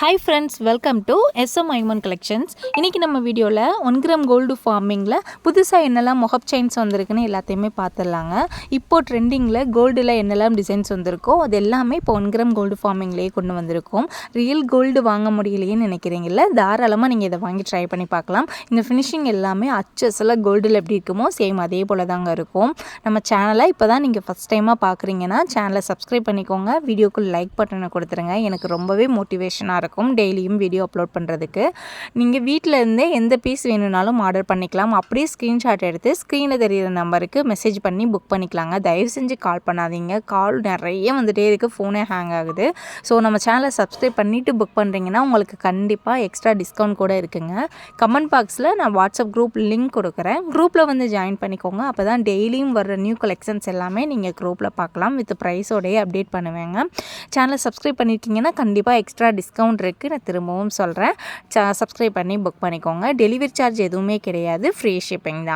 Hi friends welcome to SM Aiman collections இன்றைக்கி நம்ம வீடியோவில் ஒன் கிராம் கோல்டு ஃபார்மிங்கில் புதுசாக என்னெல்லாம் மொஹப் செயின்ஸ் வந்திருக்குன்னு எல்லாத்தையுமே பார்த்துடலாங்க. இப்போது ட்ரெண்டிங்கில் கோல்டில் என்னெல்லாம் டிசைன்ஸ் வந்திருக்கோ அது எல்லாமே இப்போ ஒன் கிராம் கோல்டு ஃபார்மிங்லேயே கொண்டு வந்திருக்கோம். ரியல் கோல்டு வாங்க முடியலையேன்னு நினைக்கிறீங்கள தாராளமாக நீங்கள் இதை வாங்கி ட்ரை பண்ணி பார்க்கலாம். இந்த ஃபினிஷிங் எல்லாமே அச்சஸில் கோல்டில் எப்படி இருக்குமோ சேம் அதே போல் தாங்க இருக்கும். நம்ம சேனலை இப்போ தான் நீங்கள் ஃபஸ்ட் டைமாக பார்க்குறீங்கன்னா சேனலை சப்ஸ்கிரைப் பண்ணிக்கோங்க. வீடியோக்கு லைக் பட்டனை கொடுத்துருங்க. எனக்கு ரொம்பவே மோட்டிவேஷனாக இருக்கும். இருக்கும் டெய்லியும் வீடியோ அப்லோட் பண்ணுறதுக்கு நீங்கள் வீட்டில் இருந்தே எந்த பீஸ் வேணும்னாலும் ஆர்டர் பண்ணிக்கலாம். அப்படியே ஸ்க்ரீன்ஷாட் எடுத்து ஸ்க்ரீனில் தெரியிற நம்பருக்கு மெசேஜ் பண்ணி புக் பண்ணிக்கலாங்க. தயவு செஞ்சு கால் பண்ணாதீங்க. கால் நிறைய வந்துகிட்டே இருக்குது ஃபோனே ஹேங் ஆகுது. ஸோ நம்ம சேனலை சப்ஸ்கிரைப் பண்ணிவிட்டு புக் பண்ணுறீங்கன்னா உங்களுக்கு கண்டிப்பாக எக்ஸ்ட்ரா டிஸ்கவுண்ட் கூட இருக்குங்க. கமெண்ட் பாக்ஸில் நான் வாட்ஸ்அப் குரூப் லிங்க் கொடுக்குறேன். குரூப்பில் வந்து ஜாயின் பண்ணிக்கோங்க. அப்போ தான் டெய்லியும் வர்ற நியூ கலெக்ஷன்ஸ் எல்லாமே நீங்கள் குரூப்பில் பார்க்கலாம். வித் ப்ரைஸோடையே அப்டேட் பண்ணுவேங்க. சேனலை சப்ஸ்கிரைப் பண்ணிட்டீங்கன்னா கண்டிப்பாக எக்ஸ்ட்ரா டிஸ்கவுண்ட் இருக்குது நான் திரும்பவும் சொல்கிறேன் ச சப்ஸ்கிரைப் பண்ணி புக் பண்ணிக்கோங்க. டெலிவரி சார்ஜ் எதுவுமே கிடையாது. ஃப்ரீ ஷிப்பிங் தான்.